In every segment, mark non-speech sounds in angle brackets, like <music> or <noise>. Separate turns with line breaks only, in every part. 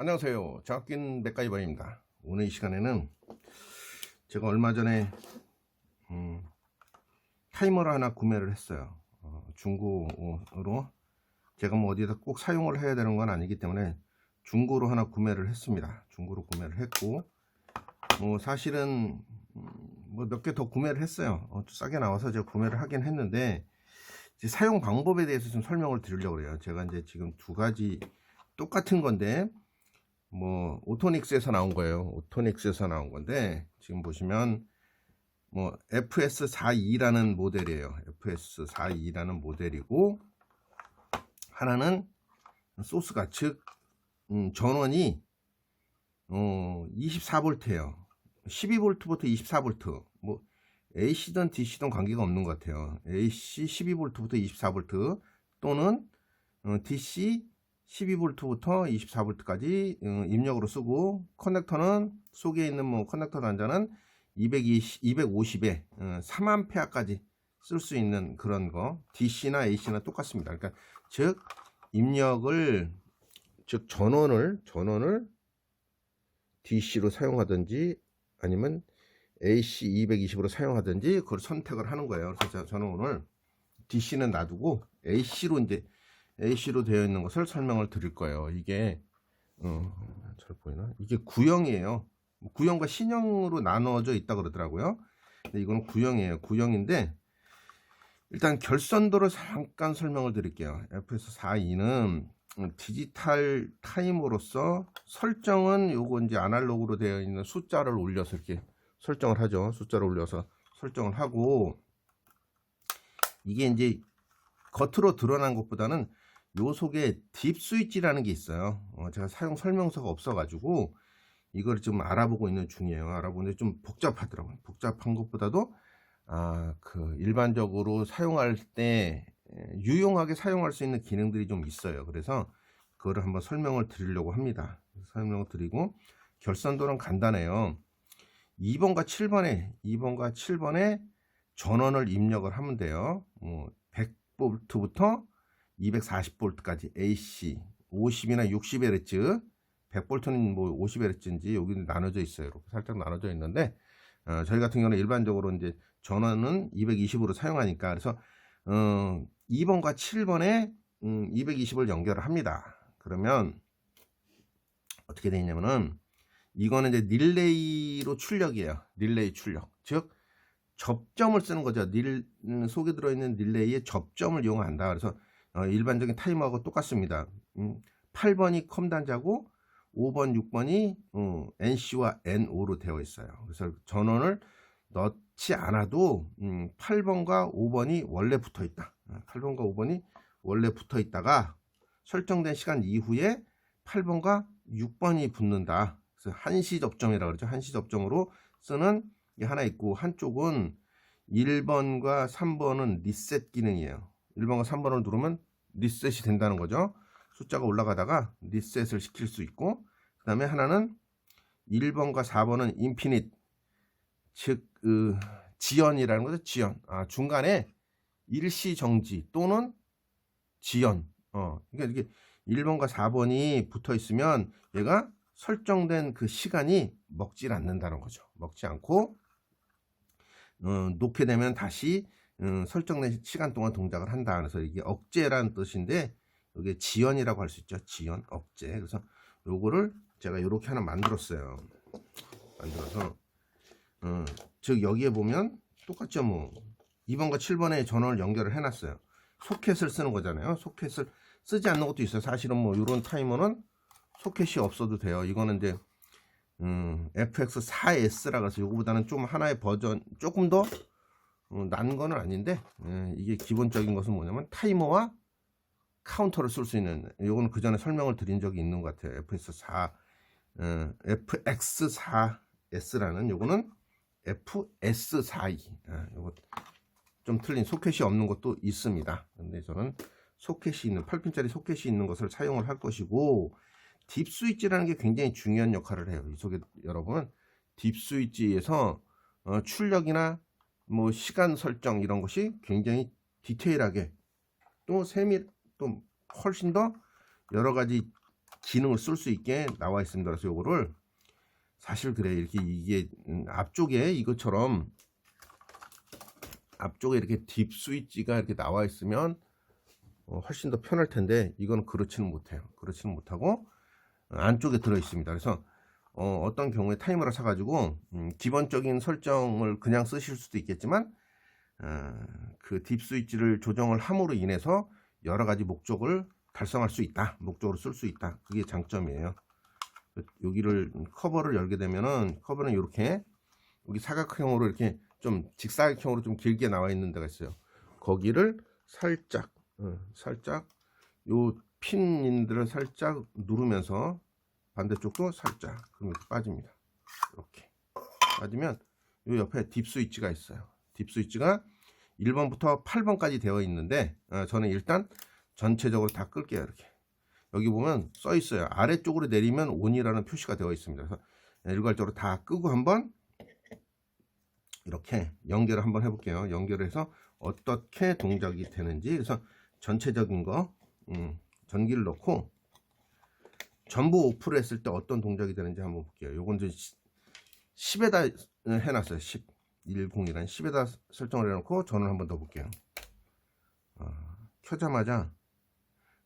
안녕하세요. 작긴 맥가이버입니다. 오늘 이 시간에는 제가 얼마 전에 음, 타이머를 하나 구매를 했어요. 어, 중고로 제가 뭐 어디다 꼭 사용을 해야 되는 건 아니기 때문에 중고로 하나 구매를 했습니다. 중고로 구매를 했고 뭐 사실은 뭐 몇 개 더 구매를 했어요. 어, 좀 싸게 나와서 제가 구매를 하긴 했는데 사용 방법에 대해서 좀 설명을 드리려고 해요. 제가 이제 지금 두 가지 똑같은 건데 뭐 오토닉스에서 나온 거예요. 오토닉스에서 나온 건데 지금 보시면 뭐 FS42라는 모델이에요. FS42라는 모델이고 하나는 소스가 즉 음, 전원이 어, 24V예요. 12V부터 24V. 뭐 AC든 DC든 관계가 없는 것 같아요. AC 12V부터 24V 또는 어, DC 12V부터 24V까지 어, 입력으로 쓰고 커넥터는 속에 있는 뭐 커넥터 단자는 220, 250에 어, 3A까지 쓸 수 있는 그런 거 DC나 AC나 똑같습니다. 그러니까 즉 입력을 즉 전원을 전원을 DC로 사용하든지 아니면 AC 220으로 사용하든지 그걸 선택을 하는 거예요. 그래서 저는 오늘 DC는 놔두고 AC로 이제 AC로 되어 있는 것을 설명을 드릴 거예요. 이게 어, 잘 보이나? 이게 구형이에요. 구형과 신형으로 나눠져 있다 그러더라고요. 근데 이거는 구형이에요. 구형인데 일단 결선도를 잠깐 설명을 드릴게요. FS42는 디지털 타임으로서 설정은 요거 이제 아날로그로 되어 있는 숫자를 올려서 이렇게 설정을 하죠. 숫자를 올려서 설정을 하고 이게 이제 겉으로 드러난 것보다는 요 속에 딥 스위치라는 게 있어요. 어, 제가 사용 설명서가 없어가지고 이걸 좀 알아보고 있는 중이에요. 알아보는데 좀 복잡하더라고요. 복잡한 것보다도 아, 그 일반적으로 사용할 때 에, 유용하게 사용할 수 있는 기능들이 좀 있어요. 그래서 그거를 한번 설명을 드리려고 합니다. 설명을 드리고 결선도는 간단해요. 2번과 7번에 2번과 7번에 전원을 입력을 하면 돼요. 뭐 100볼트부터 240볼트까지 AC 50이나 60Hz 100볼트는 뭐 50Hz인지 여기 나눠져 있어요. 이렇게 살짝 나눠져 있는데 어, 저희 같은 경우는 일반적으로 이제 전원은 220으로 사용하니까 그래서 어, 2번과 7번에 음, 220을 연결을 합니다. 그러면 어떻게 되냐면은 이거는 이제 릴레이로 출력이에요. 릴레이 출력. 즉 접점을 쓰는 거죠. 릴 음, 속에 들어 있는 릴레이의 접점을 이용한다. 그래서 어, 일반적인 타이머하고 똑같습니다. 음, 8번이 컴 단자고 5번, 6번이 어, NC와 NO로 되어 있어요. 그래서 전원을 넣지 않아도 음, 8번과 5번이 원래 붙어 있다. 8번과 5번이 원래 붙어 있다가 설정된 시간 이후에 8번과 6번이 붙는다. 그래서 한시 접점이라고 그러죠. 한시 접점으로 쓰는 게 하나 있고 한쪽은 1번과 3번은 리셋 기능이에요. 1번과 3번을 누르면 리셋이 된다는 거죠. 숫자가 올라가다가 리셋을 시킬 수 있고 그 다음에 하나는 1번과 4번은 인피닛 즉 그, 지연이라는 거죠. 지연. 아, 중간에 일시 정지 또는 지연. 어, 그러니까 이게 1번과 4번이 붙어 있으면 얘가 설정된 그 시간이 먹질 않는다는 거죠. 먹지 않고 어, 놓게 되면 다시 어, 설정된 시간 동안 동작을 한다. 그래서 이게 억제라는 뜻인데 이게 지연이라고 할 수 있죠. 지연, 억제. 그래서 요거를 제가 이렇게 하나 만들었어요. 만들어서 어, 즉 여기에 보면 똑같죠. 뭐 2번과 7번에 전원을 연결을 해놨어요. 소켓을 쓰는 거잖아요. 소켓을 쓰지 않는 것도 있어요. 사실은 뭐 이런 타이머는 소켓이 없어도 돼요. 이거는 이제 음, FX4S라고 해서 이거보다는 좀 하나의 버전 조금 더 어, 난 거는 아닌데 예, 이게 기본적인 것은 뭐냐면 타이머와 카운터를 쓸 수 있는 이거는 그 전에 설명을 드린 적이 있는 것 같아요. FS4 어, FX4S라는 요거는 FS42 아, 요거 좀 틀린 소켓이 없는 것도 있습니다. 근데 저는 소켓이 있는 8핀짜리 소켓이 있는 것을 사용을 할 것이고 딥 스위치라는 게 굉장히 중요한 역할을 해요. 이 속에 여러분 딥 스위치에서 어, 출력이나 뭐 시간 설정 이런 것이 굉장히 디테일하게 또 세밀 또 훨씬 더 여러 가지 기능을 쓸 수 있게 나와 있습니다. 그래서 요거를 사실 그래 이렇게 이게 음, 앞쪽에 이것처럼 앞쪽에 이렇게 딥 스위치가 이렇게 나와 있으면 어, 훨씬 더 편할 텐데 이거는 그렇지는 못해요. 그렇지는 못하고 어, 안쪽에 들어 있습니다. 그래서 어, 떤 경우에 타이머를 사가지고 음, 기본적인 설정을 그냥 쓰실 수도 있겠지만 어, 그딥 스위치를 조정을 함으로 인해서 여러 가지 목적을 달성할 수 있다. 목적으로 쓸 수 있다. 그게 장점이에요. 여기를 커버를 열게 되면은 커버는 이렇게 여기 사각형으로 이렇게 좀 직사각형으로 좀 길게 나와 있는 데가 있어요. 거기를 살짝 어, 살짝 요 핀들을 살짝 누르면서 반대쪽도 살짝 그럼 이렇게 빠집니다. 이렇게 빠지면 요 옆에 딥 스위치가 있어요. 딥 스위치가 1번부터 8번까지 되어 있는데 어, 저는 일단 전체적으로 다 끌게요. 이렇게 여기 보면 써 있어요. 아래쪽으로 내리면 ON이라는 표시가 되어 있습니다. 그래서 일괄적으로 다 끄고 한번 이렇게 연결을 한번 해볼게요. 연결해서 어떻게 동작이 되는지 그래서 전체적인 거 음, 전기를 넣고 전부 오프를 했을 때 어떤 동작이 되는지 한번 볼게요. 요건 이제 10에다 해놨어요. 10, 10이란 10에다 설정을 해놓고 전원 한번 더 볼게요. 어, 켜자마자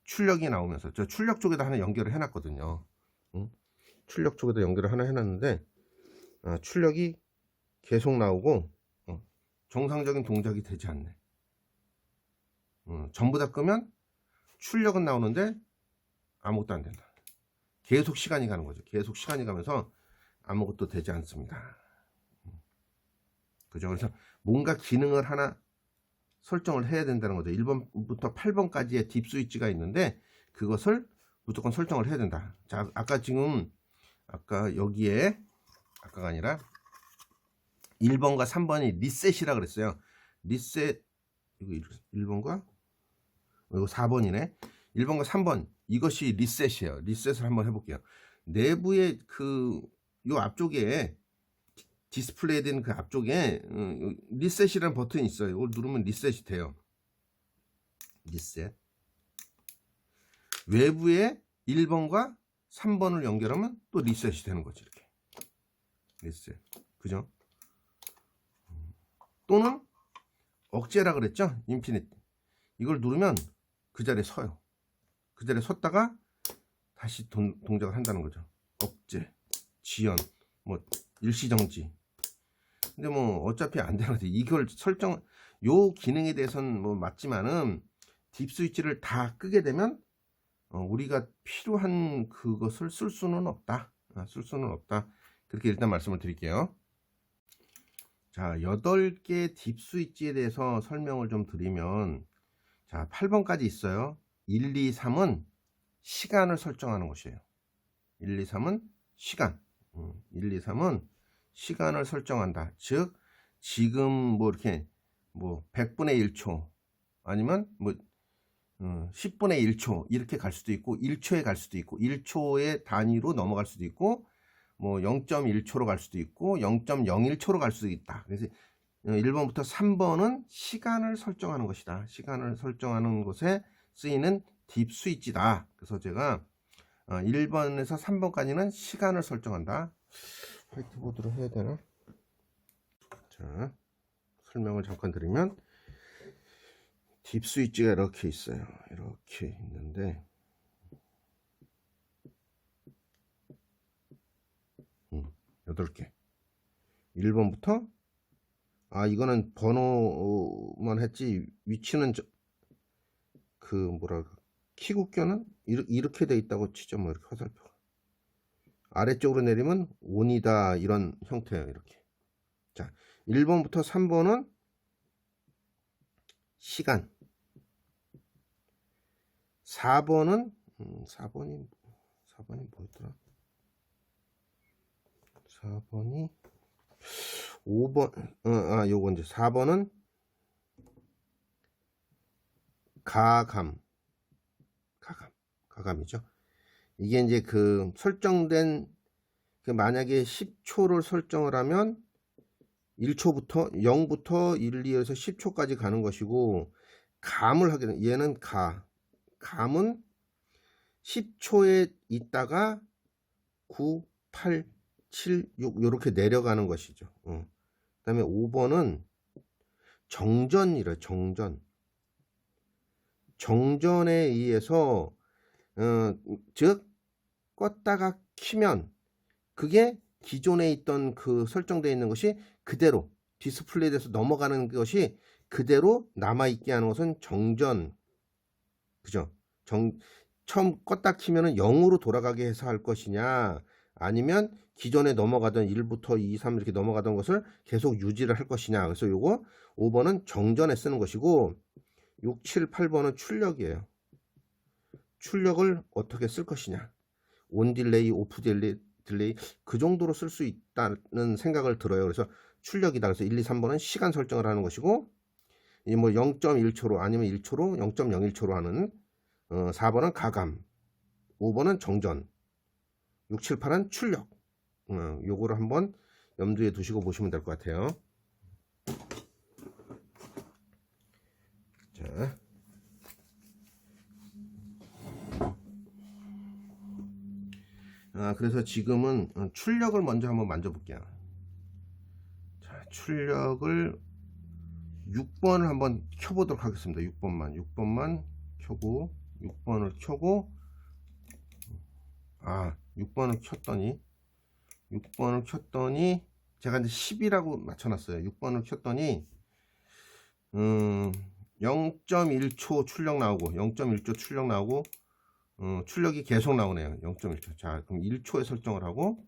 출력이 나오면서 저 출력 쪽에다 하나 연결을 해놨거든요. 응? 출력 쪽에다 연결을 하나 해놨는데 아, 출력이 계속 나오고 어, 정상적인 동작이 되지 않네. 어, 전부 다 끄면 출력은 나오는데 아무것도 안 된다. 계속 시간이 가는 거죠. 계속 시간이 가면서 아무것도 되지 않습니다. 음. 그죠? 그래서 뭔가 기능을 하나 설정을 해야 된다는 거죠. 1번부터 8번까지의 딥 스위치가 있는데 그것을 무조건 설정을 해야 된다. 자, 아까 지금 아까 여기에 아까가 아니라 1번과 3번이 리셋이라 그랬어요. 리셋 이거 1번과 이거 4번이네. 1번과 3번 이것이 리셋이에요. 리셋을 한번 해볼게요. 내부의 그 요 앞쪽에 디스플레이 된 그 앞쪽에 어, 리셋이라는 버튼이 있어요. 이걸 누르면 리셋이 돼요. 리셋. 외부에 1번과 3번을 연결하면 또 리셋이 되는 거죠. 이렇게. 리셋. 그죠? 또는 억제라 그랬죠? 인피니트. 이걸 누르면 그 자리에 서요. 그 자리에 섰다가 다시 동, 동작을 한다는 거죠. 억제, 지연, 뭐 일시정지. 근데 뭐 어차피 안 되는데 이걸 설정 요 기능에 대해서는 뭐 맞지만은 딥 스위치를 다 끄게 되면 어, 우리가 필요한 그것을 쓸 수는 없다. 아, 쓸 수는 없다. 그렇게 일단 말씀을 드릴게요. 자, 8개 딥 스위치에 대해서 설명을 좀 드리면 자, 8번까지 있어요. 1, 2, 3은 시간을 설정하는 것이에요. 1, 2, 3은 시간. 1, 2, 3은 시간을 설정한다. 즉, 지금 뭐 이렇게 뭐 100분의 1초 아니면 뭐 10분의 1초 이렇게 갈 수도 있고 1초에 갈 수도 있고 1초의 단위로 넘어갈 수도 있고 뭐 0.1초로 갈 수도 있고 0.01초로 갈 수도 있다. 그래서 1번부터 3번은 시간을 설정하는 것이다. 시간을 설정하는 것에 쓰이는 딥 스위치다. 그래서 제가 1번에서 어, 3번까지는 시간을 설정한다. 화이트보드로 해야 되나? 자, 설명을 잠깐 드리면 딥 스위치가 이렇게 있어요. 이렇게 있는데 음, 8개 1번부터 아 이거는 번호만 했지 위치는 저, 그 뭐랄까 키국교는 이렇게 돼 있다고 치죠. 뭐 이렇게 화살표가. 아래쪽으로 내리면 온이다 이런 형태예요 이렇게. 자 1번부터 3번은 시간. 4번은 음, 4번이 4번이 뭐였더라? 4번이 5번 어, 아 요거 이제 4번은 가감 가감 가감이죠 이게 이제 그 설정된 그 만약에 10초를 설정을 하면 1초부터 0부터 1, 2에서 10초까지 가는 것이고 감을 하게 되면 얘는 가 감은 10초에 있다가 9, 8, 7, 6 이렇게 내려가는 것이죠. 어. 그다음에 5번은 정전이래 정전. 정전에 의해서 어, 즉 껐다가 키면 그게 기존에 있던 그 설정되어 있는 것이 그대로 디스플레이에 돼서 넘어가는 것이 그대로 남아 있게 하는 것은 정전 그죠? 정 처음 껐다 키면은 0으로 돌아가게 해서 할 것이냐 아니면 기존에 넘어가던 1부터 2, 3 이렇게 넘어가던 것을 계속 유지를 할 것이냐 그래서 요거 5번은 정전에 쓰는 것이고 6, 7, 8번은 출력이에요. 출력을 어떻게 쓸 것이냐? 온 딜레이, 오프 딜레이, 딜레이 그 정도로 쓸 수 있다는 생각을 들어요. 그래서 출력이다. 그래서 1, 2, 3번은 시간 설정을 하는 것이고 이뭐 0.1초로 아니면 1초로 0.01초로 하는 어, 4번은 가감 5번은 정전 6, 7, 8은 출력. 어, 요거를 한번 염두에 두시고 보시면 될 것 같아요 자 아, 그래서 지금은 어, 출력을 먼저 한번 만져볼게요. 자, 출력을 6번을 한번 켜보도록 하겠습니다. 6번만. 6번만 켜고 6번을 켜고 아 6번을 켰더니 6번을 켰더니 제가 이제 10이라고 맞춰놨어요. 6번을 켰더니 음 0.1초 출력 나오고 0.1초 출력 나오고 어, 출력이 계속 나오네요. 0.1초. 자 그럼 1초에 설정을 하고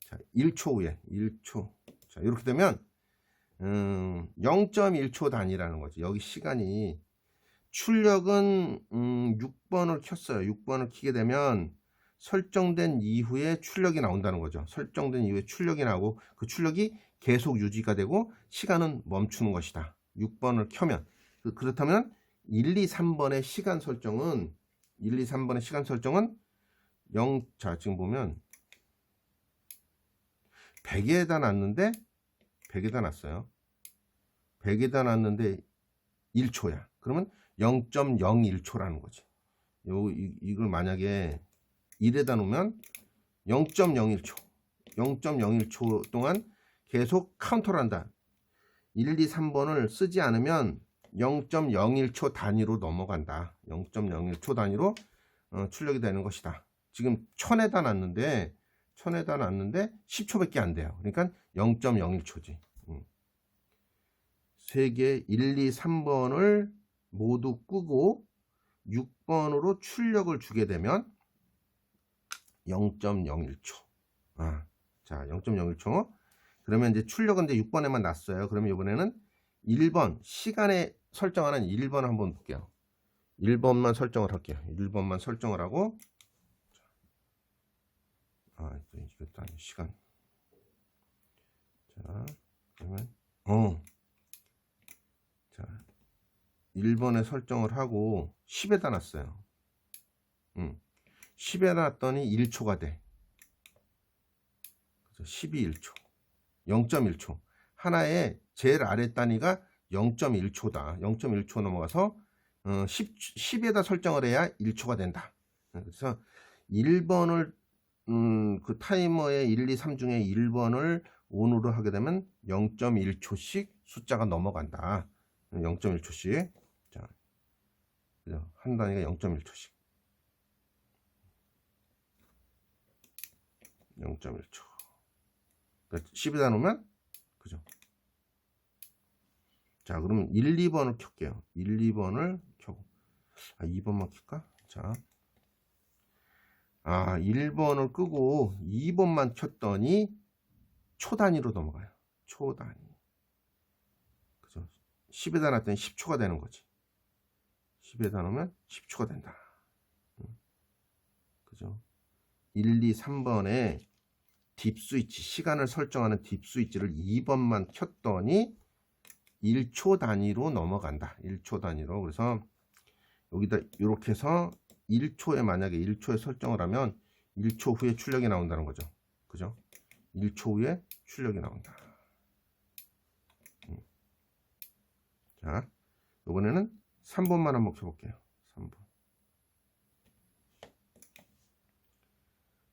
자 1초 후에 1초. 자 이렇게 되면 음, 0.1초 단위라는 거지. 여기 시간이 출력은 음, 6번을 켰어요. 6번을 키게 되면 설정된 이후에 출력이 나온다는 거죠. 설정된 이후에 출력이 나오고 그 출력이 계속 유지가 되고 시간은 멈추는 것이다. 6번을 켜면 그- 그렇다면 1, 2, 3번의 시간 설정은 1, 2, 3번의 시간 설정은 0, 자 지금 보면 100에다 놨는데 100에다 놨어요. 100에다 놨는데 1초야. 그러면 0.01초라는 거지. 요, 이, 이걸 만약에 1에다 놓으면 0.01초. 0.01초 동안 계속 카운터를 한다. 1, 2, 3번을 쓰지 않으면 0.01초 단위로 넘어간다 0.01초 단위로 어, 출력이 되는 것이다 지금 1000에다 놨는데 1000에다 놨는데 10초밖에 안 돼요 그러니까 0.01초지 음. 3개 1, 2, 3번을 모두 끄고 6번으로 출력을 주게 되면 0.01초. 아, 자, 0.01초. 그러면 이제 출력은 이제 6번에만 났어요. 그러면 이번에는 1번, 시간에 설정하는 1번을 한번 볼게요. 1번만 설정을 할게요. 1번만 설정을 하고, 아, 이것도 아니 시간. 자, 그러면, 어. 자, 1번에 설정을 하고 10에다 놨어요. 음. 10에 놨더니 1초가 돼. 그래서 12 1초. 0.1초. 하나의 제일 아래 단위가 0.1초다. 0.1초 넘어가서 어, 10, 10에다 설정을 해야 1초가 된다. 그래서 1번을 음, 그 타이머의 1, 2, 3 중에 1번을 온으로 하게 되면 0.1초씩 숫자가 넘어간다. 0.1초씩. 자? 한 단위가 0.1초씩. 0.1초. 그러니까 10에다 놓으면 그죠? 자, 그러면 1, 2번을 켤게요. 1, 2번을 켜고 아, 2번만 켤까? 자. 아, 1번을 끄고 2번만 켰더니 초 단위로 넘어가요. 초 단위. 그죠? 10에다 놨더니 10초가 되는 거지. 10에다 놓으면 10초가 된다. 응. 그죠? 1, 2, 3번에 딥 스위치, 시간을 설정하는 딥 스위치를 2번만 켰더니 1초 단위로 넘어간다. 1초 단위로. 그래서 여기다 이렇게 해서 1초에 만약에 1초에 설정을 하면 1초 후에 출력이 나온다는 거죠. 그죠? 1초 후에 출력이 나온다. 음. 자, 이번에는 3번만 한번 켜볼게요. 3번.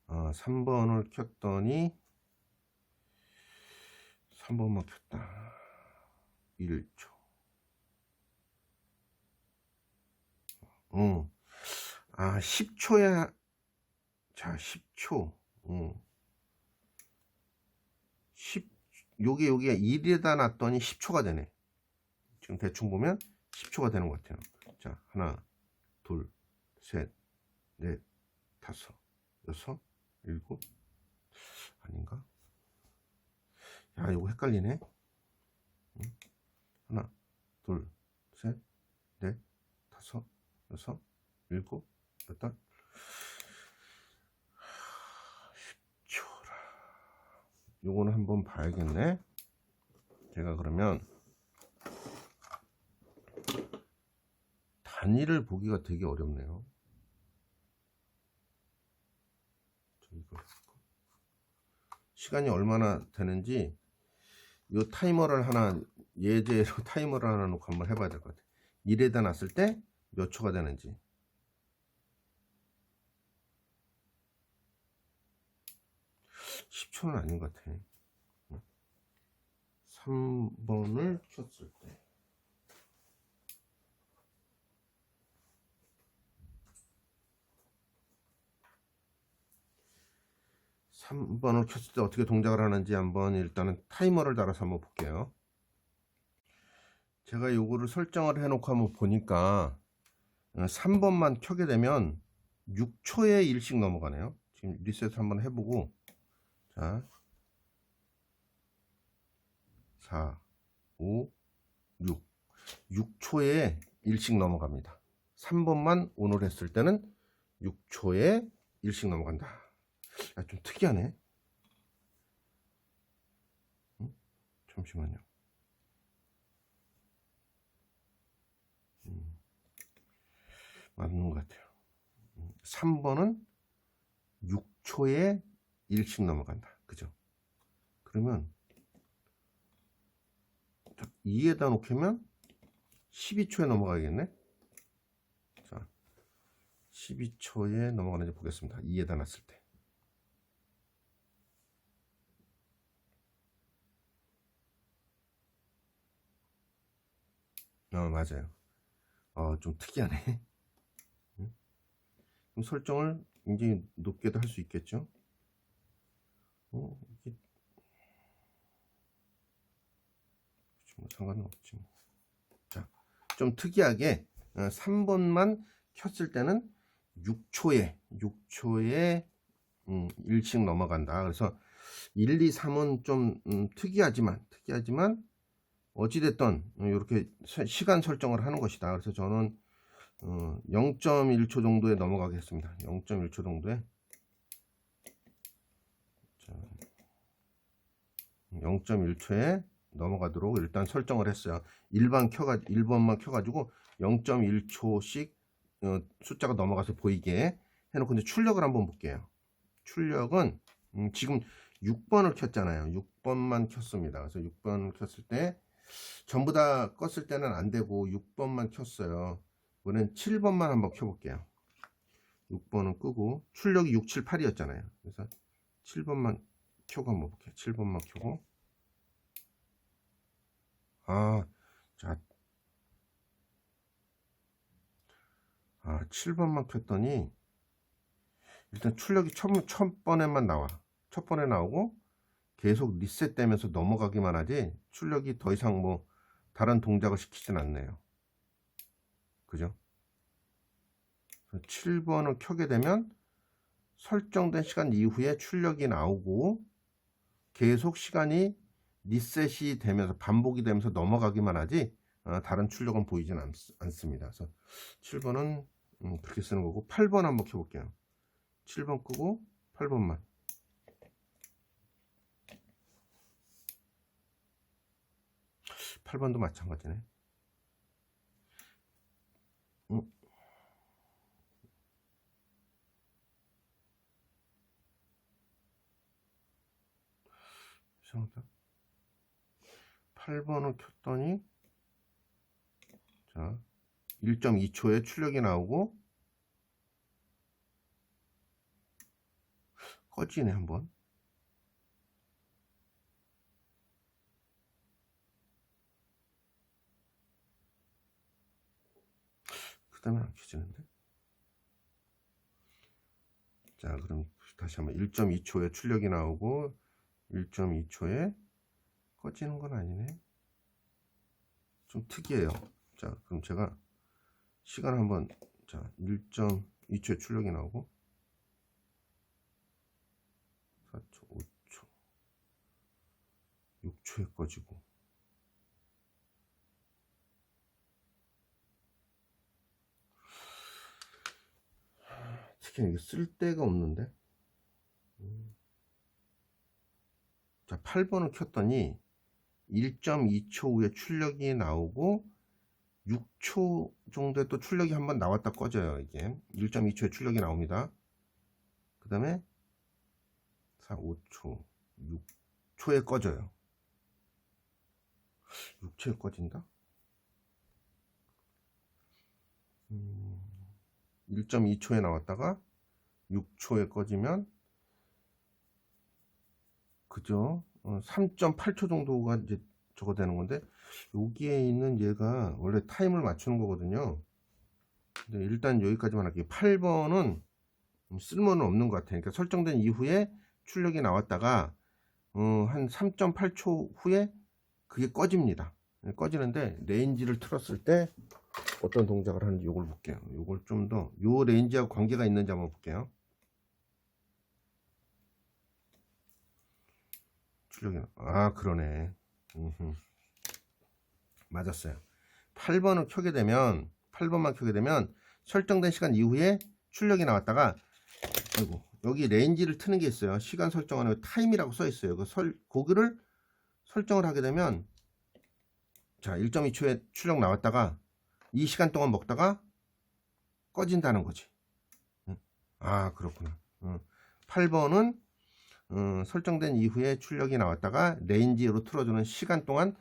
어, 3번을 켰더니 3번만 켰다 1초. 어. 아 10초야. 자 10초. 어. 10 요게 여기가 1에다 놨더니 10초가 되네. 지금 대충 보면 10초가 되는 것 같아요. 자 하나 둘 셋 넷 다섯 여섯 일곱. 아닌가? 야 이거 헷갈리네. 응? 하나 둘 셋 넷 다섯 여섯 일곱 여덟. 10초라. 요거는 한번 봐야겠네. 제가 그러면 단위를 보기가 되게 어렵네요. 시간이 얼마나 되는지 이 타이머를 하나 예제로 <laughs> 타이머를 하나 놓고 한번 해봐야 될 것 같아요 1에다 놨을 때 몇 초가 되는지. 10초는 아닌 것 같아. 3번을 켰을 때. 삼번을 켰을 때 어떻게 동작을 하는지 한번 일단은 타이머를 달아서 한번 볼게요. 제가 요거를 설정을 해놓고 한번 보니까 3번만 켜게 되면 6초에 1씩 넘어가네요. 지금 리셋 한번 해보고 자 4, 5, 6 6초에 1씩 넘어갑니다. 3번만 오늘 했을 때는 6초에 1씩 넘어간다. 야, 좀 특이하네. 응? 잠시만요. 맞는 것 같아요. 3번은 6초에 1씩 넘어간다. 그죠? 그러면 2에다 놓으면 12초에 넘어가야겠네. 자, 12초에 넘어가는지 보겠습니다. 2에다 놨을 때. 어, 맞아요. 어, 좀 특이하네. 설정을 굉장히 높게도 할 수 있겠죠? 어, 이게 뭐 상관은 없지. 뭐. 자, 좀 특이하게 3번만 켰을 때는 6초에 6초에 음, 1씩 넘어간다. 그래서 1, 2, 3은 좀 음, 특이하지만 특이하지만 어찌됐든 이렇게 시간 설정을 하는 것이다. 그래서 저는 어, 0.1초 정도에 넘어가겠습니다. 0.1초 정도에 0.1초에 넘어가도록 일단 설정을 했어요. 일반 켜가 1번만 켜가지고 0.1초씩 어, 숫자가 넘어가서 보이게 해놓고 이제 출력을 한번 볼게요. 출력은 음, 지금 6번을 켰잖아요. 6번만 켰습니다. 그래서 6번 켰을 때 전부 다 껐을 때는 안 되고 6번만 켰어요. 이번엔 7번만 한번 켜볼게요. 6번은 끄고 출력이 6, 7, 8이었잖아요. 그래서 7번만 켜고 한번 볼게요. 7번만 켜고 아, 자, 아, 7번만 켰더니 일단 출력이 첫, 첫 번에만 나와. 첫 번에 나오고 계속 리셋되면서 넘어가기만 하지 출력이 더 이상 뭐 다른 동작을 시키진 않네요. 그죠? 7번을 켜게 되면 설정된 시간 이후에 출력이 나오고 계속 시간이 리셋이 되면서 반복이 되면서 넘어가기만 하지 어, 다른 출력은 보이진 않, 습니다 그래서 7번은 음, 그렇게 쓰는 거고 8번 한번 켜볼게요. 7번 끄고 8번만 8번도 마찬가지네. 음. 이상하다. 8번을 켰더니 자 1.2초에 출력이 나오고 꺼지네 한번 그 다음에 안 켜지는데. 자 그럼 다시 한번 1.2초에 출력이 나오고 1.2초에 꺼지는 건 아니네. 좀 특이해요. 자 그럼 제가 시간 한번 자 1.2초에 출력이 나오고 4초 5초 6초에 꺼지고 특히 이게 쓸 데가 없는데? 음. 자 8번을 켰더니 1.2초 후에 출력이 나오고 6초 정도에 또 출력이 한번 나왔다 꺼져요 이게. 1.2초에 출력이 나옵니다. 그 다음에 4, 5초 6초에 꺼져요. 6초에 꺼진다? 음, 1.2초에 나왔다가 6초에 꺼지면 그죠? 어, 3.8초 정도가 이제 저거 되는 건데 여기에 있는 얘가 원래 타임을 맞추는 거거든요. 근데 일단 여기까지만 할게요. 8번은 쓸모는 없는 것 같아요. 그러니까 설정된 이후에 출력이 나왔다가 어, 한 3.8초 후에 그게 꺼집니다. 꺼지는데 레인지를 틀었을 때 어떤 동작을 하는지 이걸 볼게요. 이걸 좀 더 요 레인지하고 관계가 있는지 한번 볼게요. 출력이 나- 아 그러네. 음흠. 맞았어요. 8번을 켜게 되면 8번만 켜게 되면 설정된 시간 이후에 출력이 나왔다가 아이고 여기 레인지를 트는 게 있어요. 시간 설정하는 타임이라고 써 있어요. 그 설, 고기를 설정을 하게 되면 자 1.2초에 출력 나왔다가 이 시간 동안 먹다가 꺼진다는 거지. 응? 아 그렇구나. 응. 8번은 어, 설정된 이후에 출력이 나왔다가 레인지로 틀어주는 시간 동안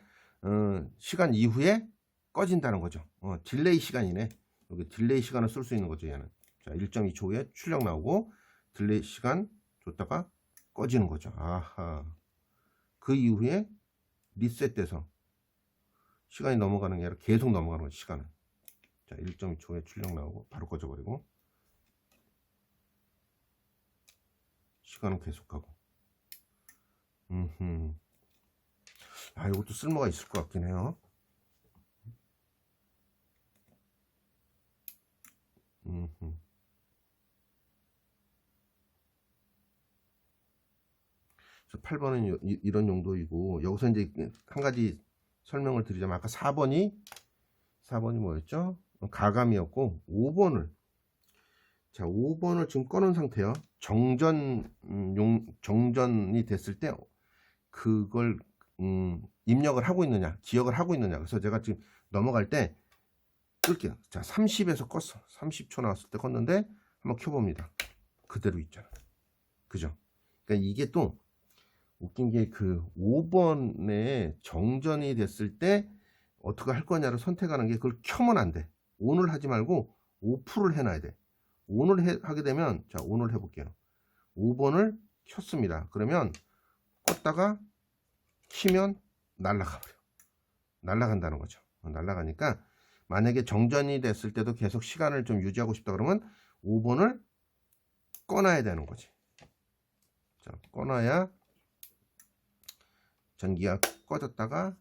어, 시간 이후에 꺼진다는 거죠. 어, 딜레이 시간이네. 여기 딜레이 시간을 쓸 수 있는 거죠. 얘는. 자, 1.2초 후에 출력 나오고 딜레이 시간 줬다가 꺼지는 거죠. 아하. 그 이후에 리셋돼서 시간이 넘어가는 게 아니라 계속 넘어가는 거죠. 시간은. 자, 1.2초에 출력 나오고 바로 꺼져버리고 시간은 계속하고. 음흠. 아, 이것도 쓸모가 있을 것 같긴 해요. 음흠. 그래서 8번은 이, 이런 용도이고 여기서 이제 한 가지 설명을 드리자면 아까 4번이 4번이 뭐였죠? 가감이었고 5번을. 자 5번을 지금 꺼놓은 상태요. 정전 음, 용 정전이 됐을 때 그걸 음, 입력을 하고 있느냐 기억을 하고 있느냐. 그래서 제가 지금 넘어갈 때 끌게요. 자 30에서 껐어. 30초 나왔을 때 껐는데 한번 켜봅니다. 그대로 있잖아. 그죠? 그러니까 이게 또 웃긴 게 그 5번에 정전이 됐을 때 어떻게 할 거냐를 선택하는 게 그걸 켜면 안 돼 온을 하지 말고 오프를 해놔야 돼 온을 해, 하게 되면 자 온을 해볼게요 5번을 켰습니다 그러면 껐다가 키면 날아가 버려. 날아간다는 거죠. 날아가니까 만약에 정전이 됐을 때도 계속 시간을 좀 유지하고 싶다 그러면 5번을 꺼놔야 되는 거지. 자, 꺼놔야 전기가 꺼졌다가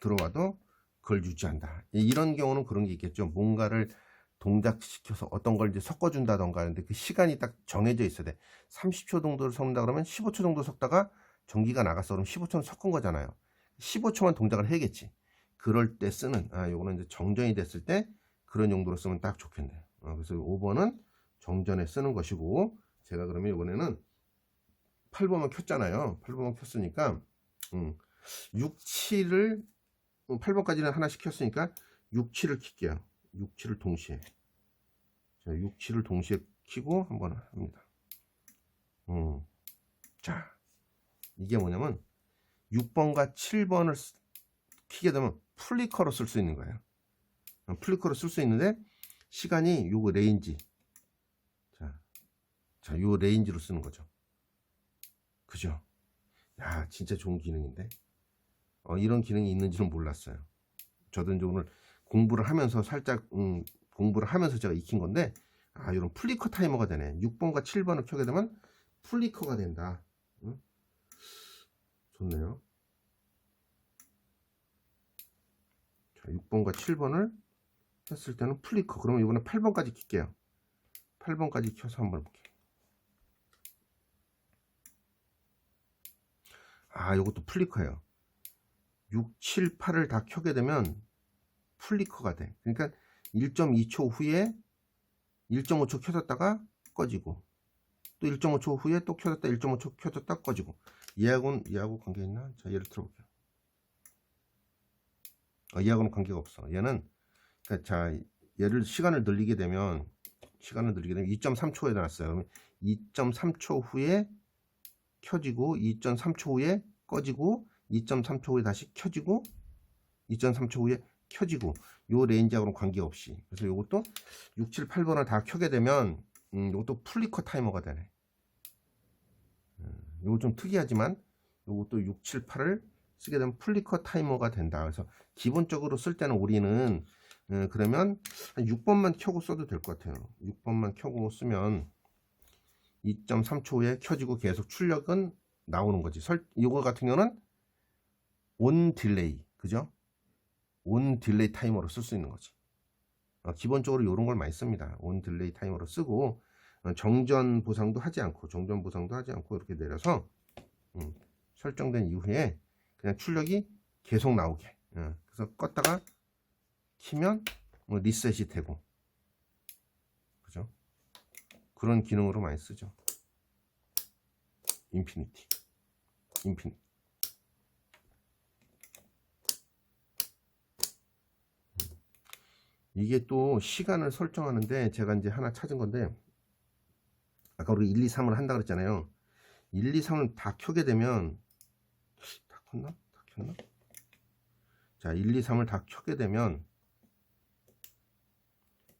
들어와도 그걸 유지한다. 이런 경우는 그런 게 있겠죠. 뭔가를 동작시켜서 어떤 걸 이제 섞어준다던가 하는데 그 시간이 딱 정해져 있어야 돼. 30초 정도를 섞는다 그러면 15초 정도 섞다가 전기가 나갔어. 그럼 15초는 섞은 거잖아요. 15초만 동작을 해야겠지. 그럴 때 쓰는, 아, 요거는 이제 정전이 됐을 때 그런 용도로 쓰면 딱 좋겠네요. 어, 그래서 5번은 정전에 쓰는 것이고, 제가 그러면 이번에는 8번만 켰잖아요. 8번만 켰으니까, 음, 6, 7을, 8번까지는 하나씩 켰으니까 6, 7을 킬게요. 6, 7을 동시에. 자, 6, 7을 동시에 키고 한번 합니다. 음. 자, 이게 뭐냐면 6번과 7번을 키게 되면 플리커로 쓸 수 있는 거예요. 어, 플리커로 쓸 수 있는데 시간이 요거 레인지 자, 자, 요 레인지로 쓰는 거죠. 그죠? 야, 진짜 좋은 기능인데. 어, 이런 기능이 있는지는 몰랐어요. 저도 이제 오늘 공부를 하면서 살짝 음, 공부를 하면서 제가 익힌 건데 아, 이런 플리커 타이머가 되네. 6번과 7번을 켜게 되면 플리커가 된다. 응? 좋네요. 자, 6번과 7번을 했을 때는 플리커. 그러면 이번에 8번까지 킬게요. 8번까지 켜서 한번 볼게요. 아, 이것도 플리커예요. 6, 7, 8을 다 켜게 되면 플리커가 돼. 그러니까 1.2초 후에 1.5초 켜졌다가 꺼지고 또 1.5초 후에 또 켜졌다 1.5초 켜졌다 꺼지고 얘하고는 얘하고 관계 있나? 자 얘를 들어볼게요. 어, 얘하고는 관계가 없어. 얘는 그러니까 자 얘를 시간을 늘리게 되면 시간을 늘리게 되면 2.3초에 놨어요. 그러면 2.3초 후에 켜지고 2.3초 후에 꺼지고 2.3초 후에 다시 켜지고 2.3초 후에 켜지고 요 레인지하고는 관계없이. 그래서 요것도 6, 7, 8번을 다 켜게 되면 음, 요것도 플리커 타이머가 되네. 음, 요거 좀 특이하지만 요것도 6, 7, 8을 쓰게 되면 플리커 타이머가 된다. 그래서 기본적으로 쓸 때는 우리는 음, 그러면 한 6번만 켜고 써도 될 것 같아요. 6번만 켜고 쓰면 2.3초 후에 켜지고 계속 출력은 나오는 거지. 설, 이거 같은 경우는 온 딜레이 그죠 온 딜레이 타이머로 쓸 수 있는 거지. 어, 기본적으로 이런 걸 많이 씁니다. 온 딜레이 타이머로 쓰고 어, 정전 보상도 하지 않고 정전 보상도 하지 않고 이렇게 내려서 음, 설정된 이후에 그냥 출력이 계속 나오게. 어, 그래서 껐다가 키면 뭐 리셋이 되고 그죠? 그런 기능으로 많이 쓰죠. 인피니티, 인피니티. 이게 또 시간을 설정하는데 제가 이제 하나 찾은 건데 아까 우리 1, 2, 3을 한다 그랬잖아요. 1, 2, 3을 다 켜게 되면 다 켰나? 다 켰나? 자 1, 2, 3을 다 켜게 되면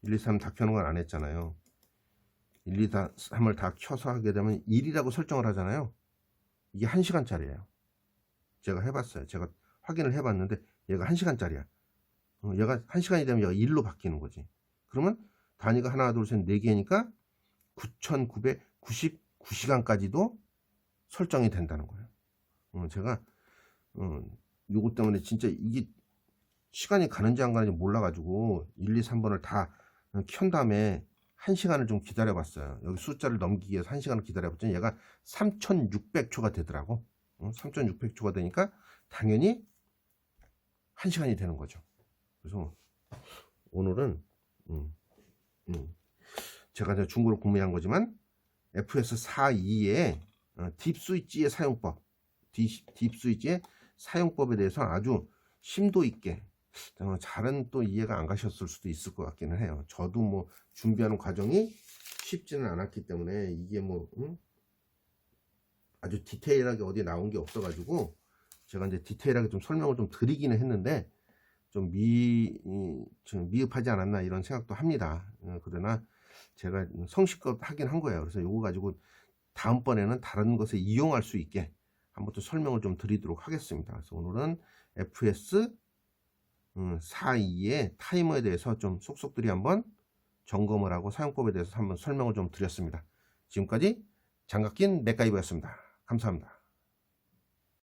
1, 2, 3 다 켜는 건 안 했잖아요. 1, 2, 3을 다 켜서 하게 되면 1이라고 설정을 하잖아요. 이게 1시간짜리예요. 제가 해봤어요. 제가 확인을 해봤는데 얘가 1시간짜리야. 어, 얘가 1시간이 되면 얘가 1로 바뀌는 거지. 그러면 단위가 하나, 둘, 셋, 네 개니까 9,999시간까지도 설정이 된다는 거예요. 어, 제가 어, 요것 때문에 진짜 이게 시간이 가는지 안 가는지 몰라가지고 1, 2, 3번을 다 켠 다음에 1시간을 좀 기다려 봤어요. 여기 숫자를 넘기기 위해서 1시간을 기다려 봤더니 얘가 3600초가 되더라고. 어, 3600초가 되니까 당연히 1시간이 되는 거죠. 그래서 오늘은 음, 음, 제가 이제 중고로 구매한 거지만 FS42의 어, 딥 스위치의 사용법, 딥, 딥 스위치의 사용법에 대해서 아주 심도 있게 어, 잘은 또 이해가 안 가셨을 수도 있을 것 같기는 해요. 저도 뭐 준비하는 과정이 쉽지는 않았기 때문에 이게 뭐 음? 아주 디테일하게 어디 나온 게 없어가지고 제가 이제 디테일하게 좀 설명을 좀 드리기는 했는데 좀 미, 좀 미흡하지 않았나 이런 생각도 합니다. 어, 그러나 제가 성실껏 하긴 한 거예요. 그래서 이거 가지고 다음번에는 다른 것에 이용할 수 있게 한번 또 설명을 좀 드리도록 하겠습니다. 그래서 오늘은 FS 42의 타이머에 대해서 좀 속속들이 한번 점검을 하고 사용법에 대해서 한번 설명을 좀 드렸습니다. 지금까지 장갑 낀 맥가이버였습니다. 감사합니다.